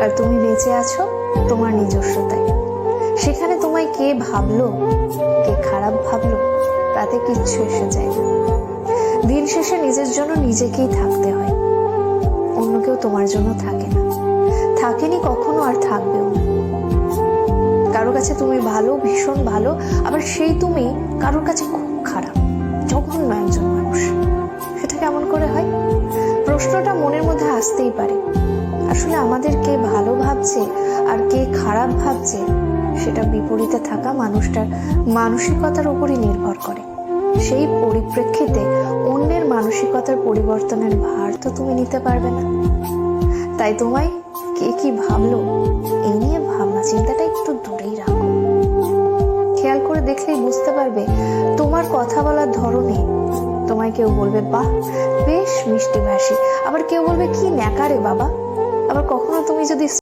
আর তুমি বেঁচে আছো তোমার নিজস্বতায়। সেখানে তোমায় কে ভাবলো, কে খারাপ ভাবলো, তাতে কিচ্ছু এসে যায় না। দিন শেষে নিজের জন্য নিজেকেই থাকতে হয়। অন্য কেউ তোমার জন্য থাকে না। থাকেনি কখনো আর থাকবেও না। কারও কাছে তুমি ভালো, ভীষণ ভালো, আবার সেই তুমি কারোর কাছে খুব খারাপ, জঘন্য একজন মানুষ। সেটা কেমন করে হয়? প্রশ্নটা মনের মধ্যে আসতেই পারে। আসলে আমাদের কে ভালো ভাবছে আর কে খারাপ ভাবছে, সেটা বিপরীতে থাকা মানুষটার মানসিকতার উপরই নির্ভর করে। সেই পরিপ্রেক্ষিতে অন্যের মানসিকতার পরিবর্তনের ভার তো তুমি নিতে পারবে না। তাই তোমায় কে কি ভাবলো এই নিয়ে ভাবনা চিন্তাটা একটু দূরেই রাখো। খেয়াল করে দেখলেই বুঝতে পারবে, তোমার কথা বলার ধরনে তোমায় কেউ বলবে, বাহ, বেশ মিষ্টি ভাষী। আবার কেউ বলবে, কি ন্যাকারে বাবা। আবার কখনো তুমি যদি